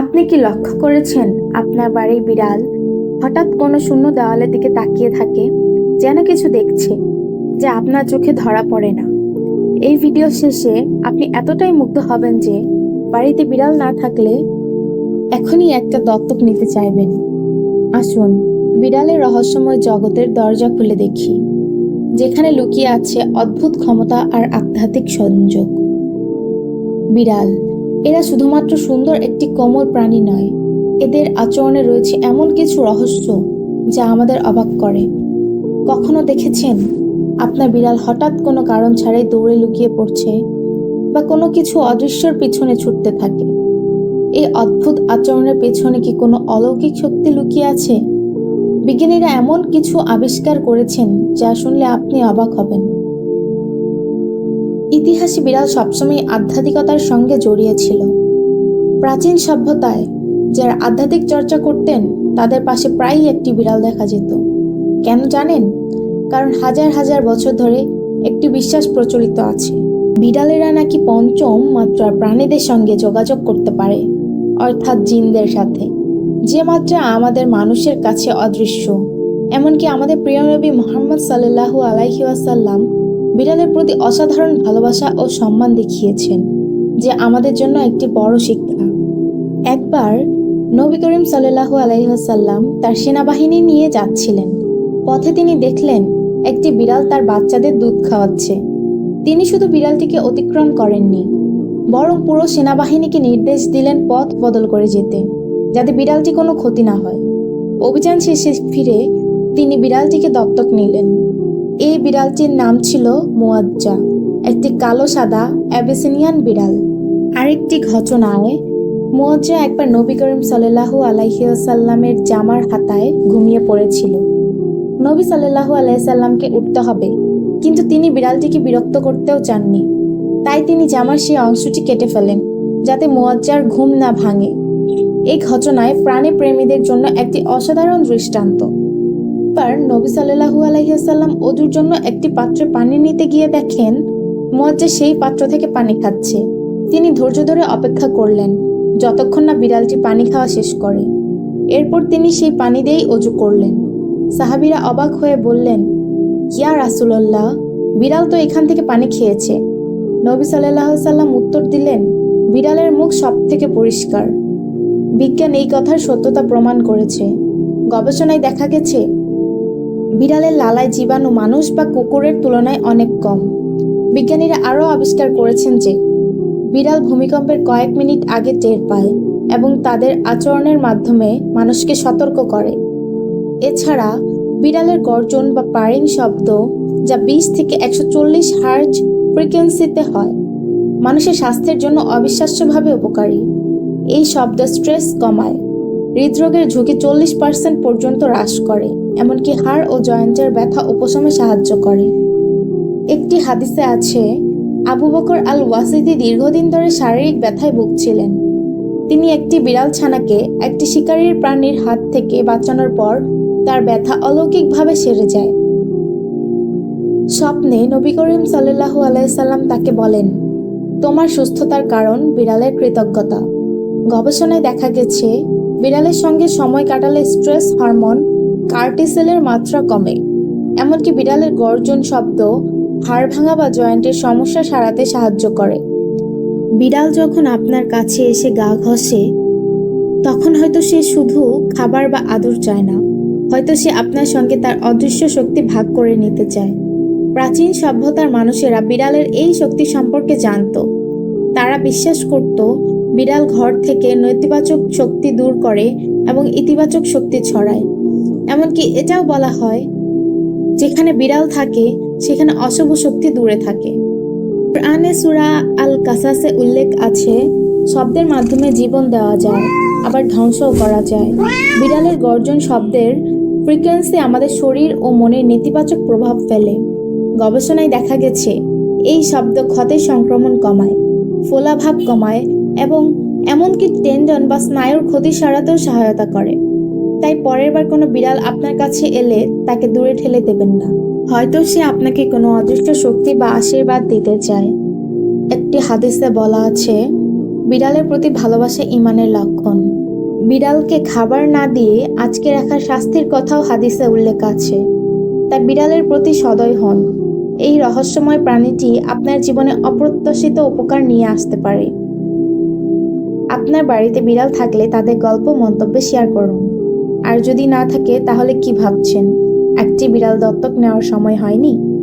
আপনি কি লক্ষ্য করেছেন আপনার বাড়ির বিড়াল হঠাৎ কোনো শূন্য দেওয়ালের দিকে তাকিয়ে থাকে? যেন কিছু দেখছে যা আপনার চোখে ধরা পড়ে না। এই ভিডিও শেষে আপনি এতটাই মুগ্ধ হবেন যে বাড়িতে বিড়াল না থাকলে এখনই একটা দত্তক নিতে চাইবেন। আসুন বিড়ালের রহস্যময় জগতের দরজা খুলে দেখি, যেখানে লুকিয়ে আছে অদ্ভুত ক্ষমতা আর আধ্যাত্মিক সংযোগ। বিড়াল এরা শুধুমাত্র সুন্দর একটি কোমল প্রাণী নয়। এদের আচরণে রয়েছে এমন কিছু রহস্য যা আমাদের অবাক করে। কখনো দেখেছেন? আপনার বিড়াল হঠাৎ কোনো কারণ ছাড়াই দৌড়ে লুকিয়ে পড়ছে বা কোনো কিছু অদৃশ্যর পিছনে ছুটতে থাকে। এই অদ্ভুত আচরণের পেছনে কি কোনো অলৌকিক শক্তি লুকিয়ে আছে? বিজ্ঞানীরা এমন কিছু আবিষ্কার করেছেন যা শুনলে আপনি অবাক হবেন। ইতিহাসে বিড়াল সবসময় আধ্যাত্মিকতার সঙ্গে জড়িয়ে ছিল। প্রাচীন সভ্যতায় যারা আধ্যাত্মিক চর্চা করতেন, তাদের পাশে প্রায়ই একটি বিড়াল দেখা যেত। কেন জানেন? কারণ হাজার হাজার বছর ধরে একটি বিশ্বাস প্রচলিত আছে। বিড়ালেরা নাকি পঞ্চম মাত্রার প্রাণীদের সঙ্গে যোগাযোগ করতে পারে, অর্থাৎ জিনদের সাথে। যে মাত্রা আমাদের মানুষের কাছে অদৃশ্য। এমনকি আমাদের প্রিয় নবী মোহাম্মদ সাল্লাহু আলাইহি ওয়াসাল্লাম বিড়ালের প্রতি অসাধারণ ভালোবাসা ও সম্মান দেখিয়েছেন, যে আমাদের জন্য একটি বড় শিক্ষা। একবার নবী করিম সাল্লাহু আলাইসাল্লাম তার সেনাবাহিনী নিয়ে যাচ্ছিলেন। পথে তিনি দেখলেন একটি বিড়াল তার বাচ্চাদের দুধ খাওয়াচ্ছে। তিনি শুধু বিড়ালটিকে অতিক্রম করেননি, বরং পুরো সেনাবাহিনীকে নির্দেশ দিলেন পথ বদল করে যেতে, যাতে বিড়ালটি কোনো ক্ষতি না হয়। অভিযান শেষে ফিরে তিনি বিড়ালটিকে দত্তক নিলেন। এই বিড়ালটির নাম ছিল মোয়াজ্জা একটি কালো সাদা অ্যাবেসিনিয়ান বিড়াল। আরেকটি ঘটনায় মোয়াজ্জা একবার নবী করিম সাল্লাহু আলাইসাল্লামের জামার হাতায় ঘুমিয়ে পড়েছিল। নবী সাল্লাহু আলাইসাল্লামকে উঠতে হবে, কিন্তু তিনি বিড়ালটিকে বিরক্ত করতেও চাননি। তাই তিনি জামার সেই অংশটি কেটে ফেলেন, যাতে মোয়াজ্জার ঘুম না ভাঙে। এই ঘটনায় প্রাণী প্রেমীদের জন্য একটি অসাধারণ দৃষ্টান্ত। এবার নবী সাল্লাহু আলাইসাল্লাম অজুর জন্য একটি পাত্রে পানি নিতে গিয়ে দেখেন মোয়াজ্জা সেই পাত্র থেকে পানি খাচ্ছে। তিনি ধৈর্য ধরে অপেক্ষা করলেন, যতক্ষণ না বিড়ালটি পানি খাওয়া শেষ করে। এরপর তিনি সেই পানি দিয়েই অজু করলেন। সাহাবিরা অবাক হয়ে বললেন, ইয়া রাসুলল্লাহ, বিড়াল তো এখান থেকে পানি খেয়েছে। নবী সাল্লাহ সাল্লাম উত্তর দিলেন, বিড়ালের মুখ সব থেকে পরিষ্কার। বিজ্ঞান এই কথার সত্যতা প্রমাণ করেছে। গবেষণায় দেখা গেছে বিড়ালের লালায় জীবাণু মানুষ বা কুকুরের তুলনায় অনেক কম। বিজ্ঞানীরা আরও আবিষ্কার করেছেন যে, বিড়াল ভূমিকম্পের কয়েক মিনিট আগে টের পায় এবং তাদের আচরণের মাধ্যমে মানুষকে সতর্ক করে। এছাড়া, বিড়ালের গর্জন বা পারিং শব্দ যা বিশ থেকে একশো চল্লিশ হার্জ ফ্রিকোয়েন্সিতে হয়, মানুষের স্বাস্থ্যের জন্য অবিশ্বাস্যভাবে উপকারী। এই শব্দ স্ট্রেস কমায়, হৃদরোগের ঝুঁকি চল্লিশ পার্সেন্ট পর্যন্ত হ্রাস করে। এমনকি হাড় ও জয়েন্টের ব্যথা উপশমে সাহায্য করে। একটি হাদিসে আছে, আবু বকর আল ওয়াসিদি দীর্ঘদিন ধরে শারীরিক ব্যথায় ভুগছিলেন। তিনি একটি বিড়াল ছানাকে একটি শিকারীর প্রাণীর হাত থেকে বাঁচানোর পর তার ব্যথা অলৌকিকভাবে সেরে যায়। স্বপ্নে নবী করিম সাল্লাহু আলাইসাল্লাম তাকে বলেন, তোমার সুস্থতার কারণ বিড়ালের কৃতজ্ঞতা। গবেষণায় দেখা গেছে, বিড়ালের সঙ্গে সময় কাটালে স্ট্রেস হরমোন কার্টিসেলের মাত্রা কমে। এমনকি বিড়ালের গর্জন শব্দ, হাড় ভাঙা বা জয়েন্টের সমস্যা সারাতে সাহায্য করে। বিড়াল যখন আপনার কাছে এসে গা ঘষে, তখন হয়তো সে শুধু খাবার বা আদর চায় না, হয়তো সে আপনার সঙ্গে তার অদৃশ্য শক্তি ভাগ করে নিতে চায়। প্রাচীন সভ্যতার মানুষেরা বিড়ালের এই শক্তি সম্পর্কে জানত। তারা বিশ্বাস করত, বিড়াল ঘর থেকে নেতিবাচক শক্তি দূর করে এবং ইতিবাচক শক্তি ছড়ায়। এমনকি এটাও বলা হয়, যেখানে বিড়াল থাকে, সেখানে অশুভ শক্তি দূরে থাকে। প্রাণে সুরা আল কাসাসে উল্লেখ আছে, শব্দের মাধ্যমে জীবন দেওয়া যায়, আবার ধ্বংসও করা যায়। বিড়ালের গর্জন শব্দের ফ্রিকোয়েন্সি আমাদের শরীর ও মনের নেতিবাচক প্রভাব ফেলে। গবেষণায় দেখা গেছে, এই শব্দ ক্ষতের সংক্রমণ কমায়, ফোলাভাব কমায় এবং এমনকি টেন্ডন বা স্নায়ুর ক্ষতি সারাতেও সহায়তা করে। তাই পরের বার কোনো বিড়াল আপনার কাছে এলে তাকে দূরে ঠেলে দেবেন না। হয়তো সে আপনাকে কোনো অদৃষ্ট শক্তি বা আশীর্বাদ দিতে চায়। একটি হাদিসে বলা আছে, বিড়ালের প্রতি ভালোবাসা ইমানের লক্ষণ। বিড়ালকে খাবার না দিয়ে আজকে রাখার শাস্তির কথাও হাদিসে উল্লেখ আছে। তাই বিড়ালের প্রতি সদয় হন। এই রহস্যময় প্রাণীটি আপনার জীবনে অপ্রত্যাশিত উপকার নিয়ে আসতে পারে। আপনার বাড়িতে বিড়াল থাকলে তাদের গল্প মন্তব্যে শেয়ার করুন। আর যদি না থাকে তাহলে কি ভাবছেন? একটি বিড়াল দত্তক নেওয়ার সময় হয়নি?